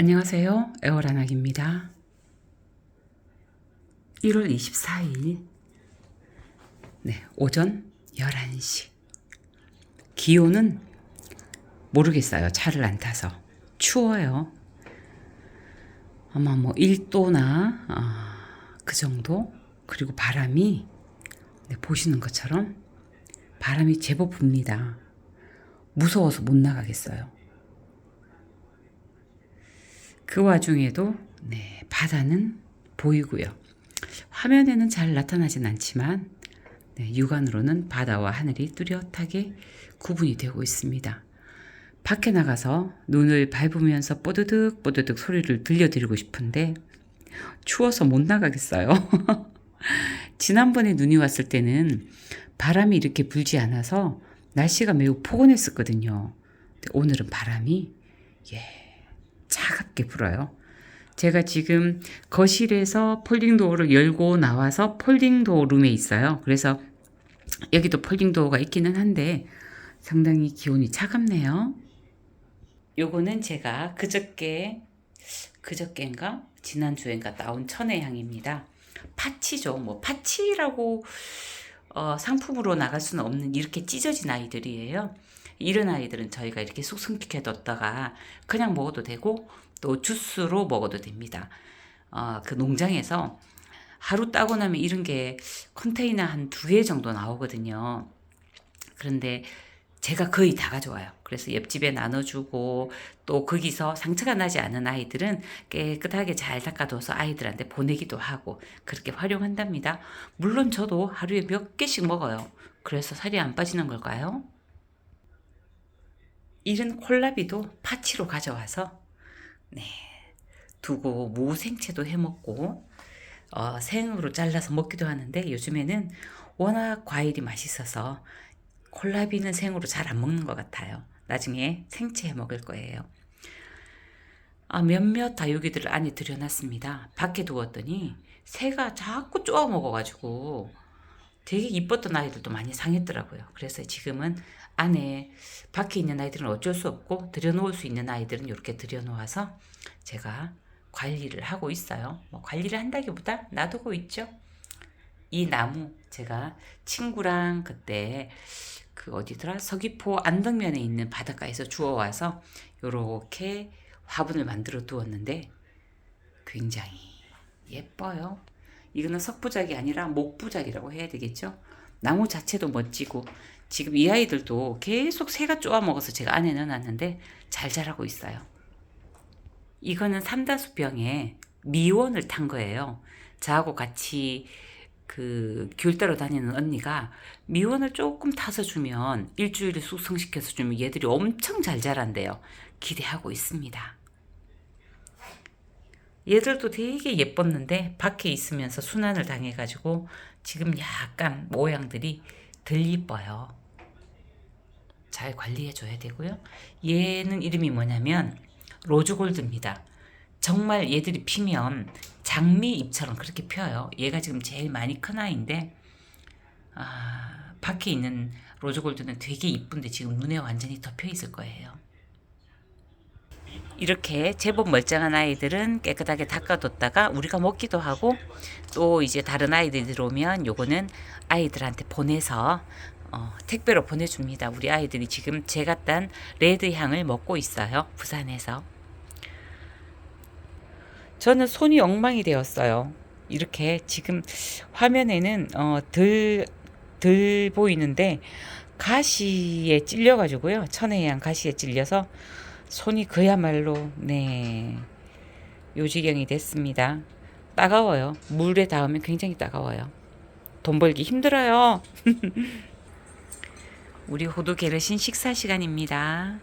안녕하세요. 에어라낙입니다. 1월 24일, 네, 오전 11시. 기온은 모르겠어요. 차를 안 타서. 추워요. 아마 뭐 1도나, 아, 그 정도? 그리고 바람이, 네, 보시는 것처럼 바람이 제법 붑니다. 무서워서 못 나가겠어요. 그 와중에도 네, 바다는 보이고요. 화면에는 잘 나타나진 않지만 네, 육안으로는 바다와 하늘이 뚜렷하게 구분이 되고 있습니다. 밖에 나가서 눈을 밟으면서 뽀드득 뽀드득 소리를 들려드리고 싶은데 추워서 못 나가겠어요. 지난번에 눈이 왔을 때는 바람이 이렇게 불지 않아서 날씨가 매우 포근했었거든요. 오늘은 바람이 예, 차갑게 불어요. 제가 지금 거실에서 폴딩도어를 열고 나와서 폴딩도어 룸에 있어요. 그래서 여기도 폴딩도어가 있기는 한데 상당히 기온이 차갑네요. 요거는 제가 그저께 그저께인가 지난주엔가 나온 천혜향입니다. 파치죠. 뭐 파치라고 어, 상품으로 나갈 수는 없는 이렇게 찢어진 아이들이에요. 이런 아이들은 저희가 이렇게 숙성시켜 뒀다가 그냥 먹어도 되고 또 주스로 먹어도 됩니다. 어, 그 농장에서 하루 따고 나면 이런 게 컨테이너 한 두 개 정도 나오거든요. 그런데 제가 거의 다 가져와요. 그래서 옆집에 나눠주고 또 거기서 상처가 나지 않은 아이들은 깨끗하게 잘 닦아둬서 아이들한테 보내기도 하고 그렇게 활용한답니다. 물론 저도 하루에 몇 개씩 먹어요. 그래서 살이 안 빠지는 걸까요? 이런 콜라비도 파치로 가져와서 네 두고 무생채도 해먹고 어, 생으로 잘라서 먹기도 하는데 요즘에는 워낙 과일이 맛있어서 콜라비는 생으로 잘 안 먹는 것 같아요. 나중에 생채 해 먹을 거예요. 아, 몇몇 다육이들을 안에 들여놨습니다. 밖에 두었더니 새가 자꾸 쪼아 먹어가지고 되게 이뻤던 아이들도 많이 상했더라고요. 그래서 지금은 안에 밖에 있는 아이들은 어쩔 수 없고 들여놓을 수 있는 아이들은 이렇게 들여놓아서 제가 관리를 하고 있어요. 뭐 관리를 한다기보다 놔두고 있죠. 이 나무 제가 친구랑 그때 그 어디더라 서귀포 안덕면에 있는 바닷가에서 주워와서 요렇게 화분을 만들어 두었는데 굉장히 예뻐요. 이거는 석부작이 아니라 목부작이라고 해야 되겠죠. 나무 자체도 멋지고 지금 이 아이들도 계속 새가 쪼아 먹어서 제가 안에 넣어놨는데 잘 자라고 있어요. 이거는 삼다수병에 미원을 탄 거예요. 저하고 같이 그 귤 따러 다니는 언니가 미원을 조금 타서 주면 일주일에 숙성시켜서 주면 얘들이 엄청 잘 자란대요. 기대하고 있습니다. 얘들도 되게 예뻤는데 밖에 있으면서 순환을 당해가지고 지금 약간 모양들이 덜 이뻐요. 잘 관리해줘야 되고요. 얘는 이름이 뭐냐면 로즈골드입니다. 정말 얘들이 피면 장미 잎처럼 그렇게 펴요. 얘가 지금 제일 많이 큰 아이인데 아, 밖에 있는 로즈골드는 되게 이쁜데 지금 눈에 완전히 덮여 있을 거예요. 이렇게 제법 멀쩡한 아이들은 깨끗하게 닦아뒀다가 우리가 먹기도 하고 또 이제 다른 아이들이 들어오면 요거는 아이들한테 보내서 어, 택배로 보내줍니다. 우리 아이들이 지금 제가 딴 레드 향을 먹고 있어요. 부산에서. 저는 손이 엉망이 되었어요. 이렇게 지금 화면에는 어, 덜, 덜 보이는데 가시에 찔려가지고요. 천혜향 가시에 찔려서 손이 그야말로 네 요지경이 됐습니다. 따가워요. 물에 닿으면 굉장히 따가워요. 돈 벌기 힘들어요. 우리 호두 게르신 식사 시간입니다.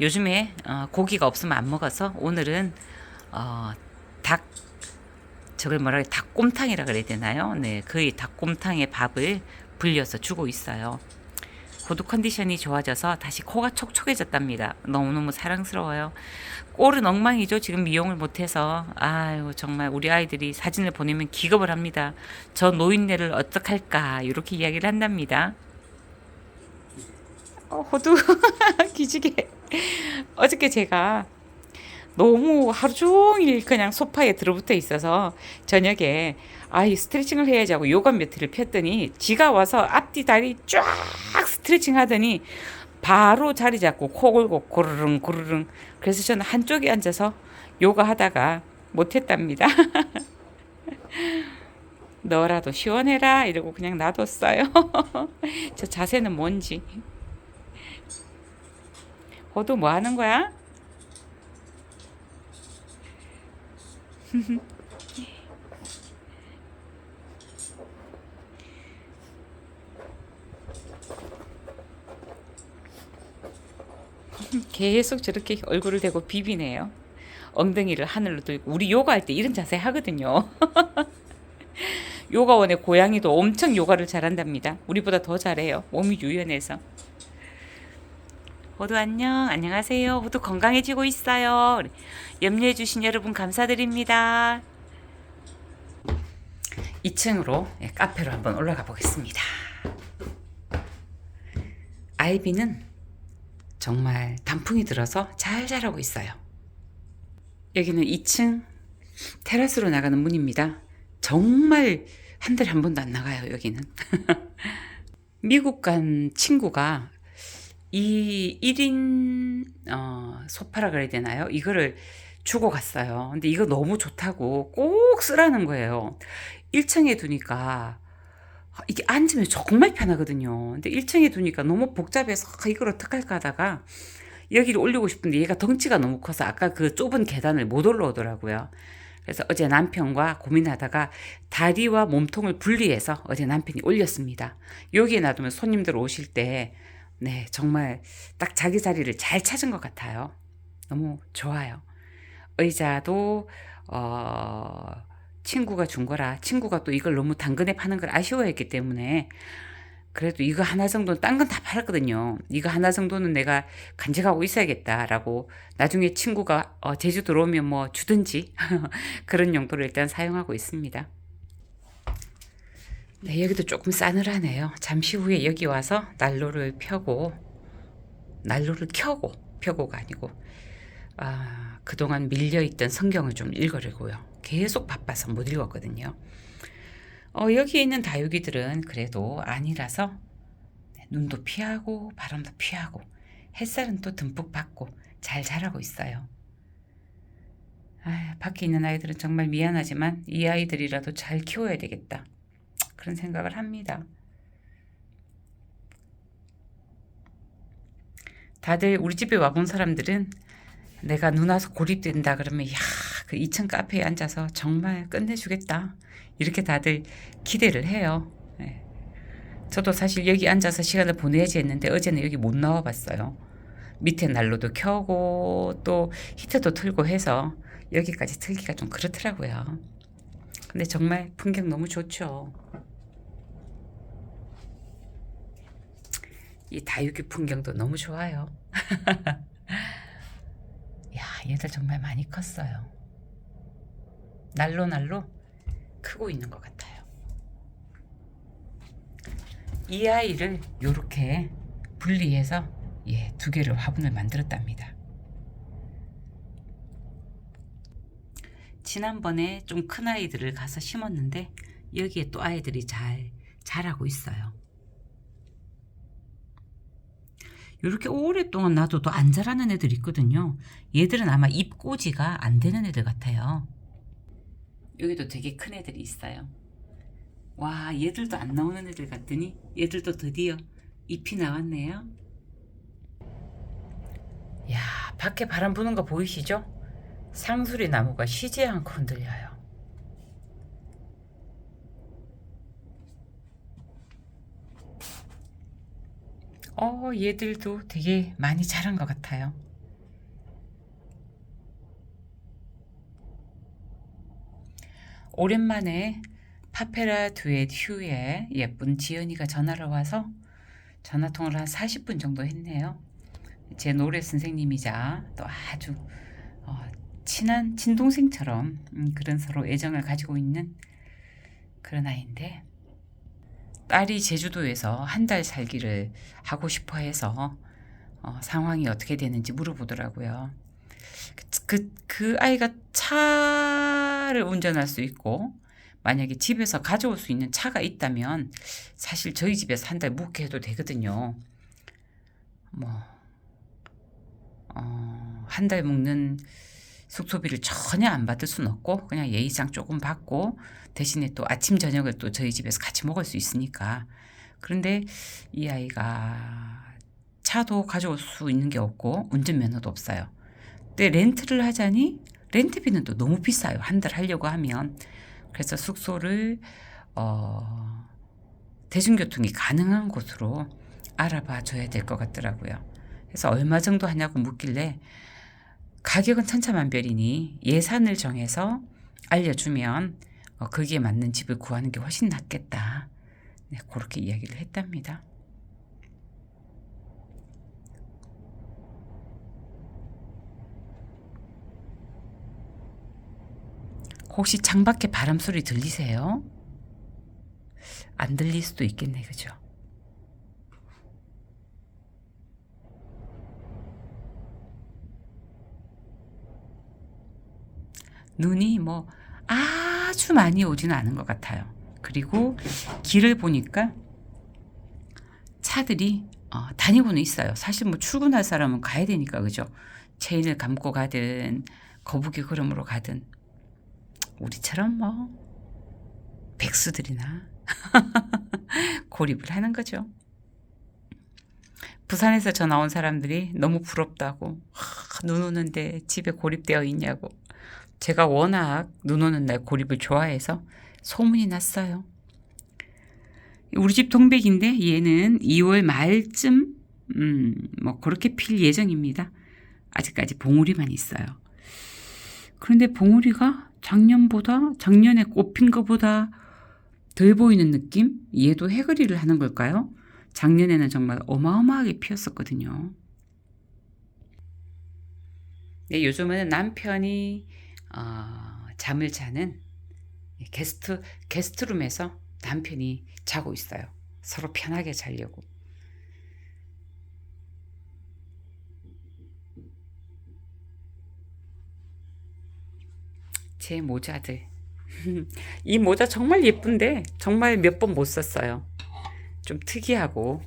요즘에 어, 고기가 없으면 안 먹어서 오늘은 어, 닭 저걸 뭐라 해 닭곰탕이라 그래야 되나요? 네, 거의 닭곰탕에 밥을 불려서 주고 있어요. 고도 컨디션이 좋아져서 다시 코가 촉촉해졌답니다. 너무너무 사랑스러워요. 꼴은 엉망이죠. 지금 미용을 못해서. 아유, 정말 우리 아이들이 사진을 보내면 기겁을 합니다. 저 노인네를 어떡할까. 이렇게 이야기를 한답니다. 어, 호두 기지개. 어저께 제가 너무 하루 종일 그냥 소파에 들어붙어 있어서 저녁에 아이 스트레칭을 해야지 하고 요가 매트를 폈더니 지가 와서 앞뒤 다리 쫙 스트레칭 하더니 바로 자리 잡고 코 골고 고르릉 고르릉 그래서 저는 한쪽에 앉아서 요가 하다가 못했답니다. 너라도 시원해라 이러고 그냥 놔뒀어요. 저 자세는 뭔지. 호두 뭐 하는 거야? 계속 저렇게 얼굴을 대고 비비네요. 엉덩이를 하늘로 들고 우리 요가 할 때 이런 자세 하거든요. 요가원의 고양이도 엄청 요가를 잘한답니다. 우리보다 더 잘해요. 몸이 유연해서. 호두 안녕. 안녕하세요. 호두 건강해지고 있어요. 염려해 주신 여러분 감사드립니다. 2층으로 예, 카페로 한번 올라가 보겠습니다. 아이비는 정말 단풍이 들어서 잘 자라고 있어요. 여기는 2층 테라스로 나가는 문입니다. 정말 한 달에 한 번도 안 나가요, 여기는. 미국 간 친구가 이 1인 어, 소파라 그래야 되나요? 이거를 주고 갔어요. 근데 이거 너무 좋다고 꼭 쓰라는 거예요. 1층에 두니까 이게 앉으면 정말 편하거든요. 근데 1층에 두니까 너무 복잡해서 아, 이걸 어떡할까 하다가 여기를 올리고 싶은데 얘가 덩치가 너무 커서 아까 그 좁은 계단을 못 올라오더라고요. 그래서 어제 남편과 고민하다가 다리와 몸통을 분리해서 어제 남편이 올렸습니다. 여기에 놔두면 손님들 오실 때 네, 정말 딱 자기 자리를 잘 찾은 것 같아요. 너무 좋아요. 의자도 어 친구가 준 거라 친구가 또 이걸 너무 당근에 파는 걸 아쉬워했기 때문에 그래도 이거 하나 정도는 딴 건 다 팔았거든요. 이거 하나 정도는 내가 간직하고 있어야겠다라고 나중에 친구가 어, 제주도 오면 뭐 주든지 그런 용도로 일단 사용하고 있습니다. 네, 여기도 조금 싸늘하네요. 잠시 후에 여기 와서 난로를 펴고 난로를 켜고 펴고가 아니고 아, 그동안 밀려있던 성경을 좀 읽으려고요. 계속 바빠서 못 읽었거든요. 어, 여기에 있는 다육이들은 그래도 아니라서 눈도 피하고 바람도 피하고 햇살은 또 듬뿍 받고 잘 자라고 있어요. 아, 밖에 있는 아이들은 정말 미안하지만 이 아이들이라도 잘 키워야 되겠다. 그런 생각을 합니다. 다들 우리 집에 와본 사람들은 내가 눈 와서 고립된다 그러면 야, 그 2층 카페에 앉아서 정말 끝내주겠다. 이렇게 다들 기대를 해요. 네. 저도 사실 여기 앉아서 시간을 보내야지 했는데 어제는 여기 못 나와 봤어요. 밑에 난로도 켜고 또 히터도 틀고 해서 여기까지 틀기가 좀 그렇더라고요. 근데 정말 풍경 너무 좋죠. 이 다육이 풍경도 너무 좋아요. 야, 얘들 정말 많이 컸어요. 날로 날로 크고 있는 것 같아요. 이 아이를 이렇게 분리해서 예, 두 개를 화분을 만들었답니다. 지난번에 좀 큰 아이들을 가서 심었는데 여기에 또 아이들이 잘 자라고 있어요. 이렇게 오랫동안 놔둬도 안 자라는 애들 있거든요. 얘들은 아마 입꼬지가 안 되는 애들 같아요. 여기도 되게 큰 애들이 있어요. 와, 얘들도 안 나오는 애들 같더니 얘들도 드디어 잎이 나왔네요. 야, 밖에 바람 부는 거 보이시죠? 상수리 나무가 쉬지 않고 흔들려요. 어, 얘들도 되게 많이 자란 것 같아요. 오랜만에 파페라 듀엣 휴에 예쁜 지연이가 전화를 와서 전화통화를 한 40분 정도 했네요. 제 노래 선생님이자 또 아주 어, 친한 친동생처럼 음, 그런 서로 애정을 가지고 있는 그런 아이인데 딸이 제주도에서 한 달 살기를 하고 싶어 해서 어, 상황이 어떻게 되는지 물어보더라고요. 그, 그 아이가 차 를 운전할 수 있고, 만약에 집에서 가져올 수 있는 차가 있다면, 사실 저희 집에서 한 달 묵게 해도 되거든요. 뭐, 어, 한 달 묵는 숙소비를 전혀 안 받을 수는 없고, 그냥 예의상 조금 받고, 대신에 또 아침, 저녁을 또 저희 집에서 같이 먹을 수 있으니까. 그런데 이 아이가 차도 가져올 수 있는 게 없고, 운전면허도 없어요. 근데 렌트를 하자니 렌트비는 또 너무 비싸요. 한 달 하려고 하면. 그래서 숙소를 어, 대중교통이 가능한 곳으로 알아봐 줘야 될 것 같더라고요. 그래서 얼마 정도 하냐고 묻길래 가격은 천차만별이니 예산을 정해서 알려주면 어, 거기에 맞는 집을 구하는 게 훨씬 낫겠다. 네, 그렇게 이야기를 했답니다. 혹시 창밖에 바람 소리 들리세요? 안 들릴 수도 있겠네, 그죠? 눈이 뭐 아주 많이 오지는 않은 것 같아요. 그리고 길을 보니까 차들이 어, 다니고는 있어요. 사실 뭐 출근할 사람은 가야 되니까 그죠? 체인을 감고 가든 거북이 걸음으로 가든 우리처럼 뭐 백수들이나 고립을 하는 거죠. 부산에서 전화 온 사람들이 너무 부럽다고 하, 눈 오는데 집에 고립되어 있냐고 제가 워낙 눈 오는 날 고립을 좋아해서 소문이 났어요. 우리 집 동백인데 얘는 2월 말쯤 음, 뭐 그렇게 필 예정입니다. 아직까지 봉우리만 있어요. 그런데 봉우리가 작년보다 작년에 꽃핀 것보다 덜 보이는 느낌? 얘도 해그리를 하는 걸까요? 작년에는 정말 어마어마하게 피었었거든요. 네, 요즘은 남편이 어, 잠을 자는 게스트 게스트룸에서 남편이 자고 있어요. 서로 편하게 자려고. 제 모자들. 이 모자 정말 예쁜데 정말 몇 번 못 썼어요. 좀 특이하고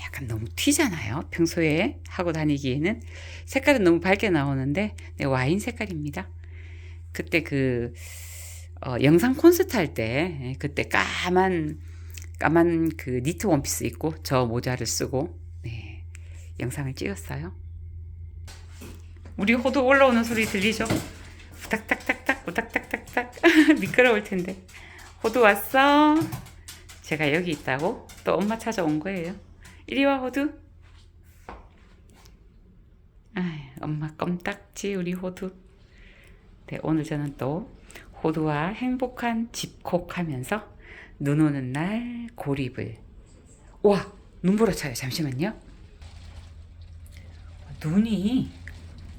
약간 너무 튀잖아요. 평소에 하고 다니기에는 색깔은 너무 밝게 나오는데 네, 와인 색깔입니다. 그때 그 어, 영상 콘서트 할때 예, 그때 까만 까만 그 니트 원피스 입고 저 모자를 쓰고 네, 영상을 찍었어요. 우리 호두 올라오는 소리 들리죠? 딱딱딱딱 우딱딱딱딱 미끄러울 텐데 호두 왔어? 제가 여기 있다고 또 엄마 찾아온 거예요. 이리 와 호두. 아, 엄마 껌딱지 우리 호두. 네, 오늘 저는 또 호두와 행복한 집콕 하면서 눈 오는 날 고립을. 와 눈보라 차요. 잠시만요. 눈이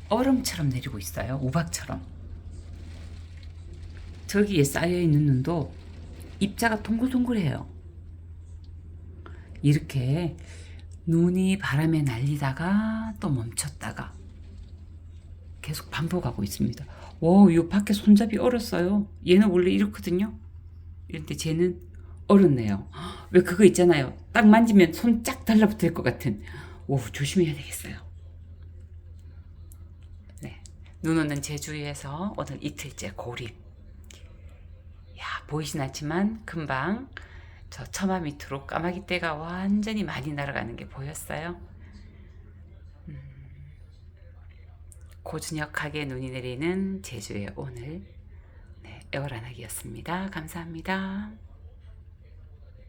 얼음처럼 내리고 있어요. 우박처럼. 저기에 쌓여 있는 눈도 입자가 동글동글해요. 이렇게 눈이 바람에 날리다가 또 멈췄다가 계속 반복하고 있습니다. 와, 이 밖에 손잡이 얼었어요. 얘는 원래 이렇거든요. 이런데 쟤는 얼었네요. 왜 그거 있잖아요. 딱 만지면 손 쫙 달라붙을 것 같은. 오, 조심해야 되겠어요. 네. 눈 오는 제주에서 오늘 이틀째 고립. 야, 보이진 않지만 금방 저 처마 밑으로 까마귀 떼가 완전히 많이 날아가는 게 보였어요. 음, 고즈넉하게 눈이 내리는 제주의 오늘 네, 에어라나기였습니다. 감사합니다.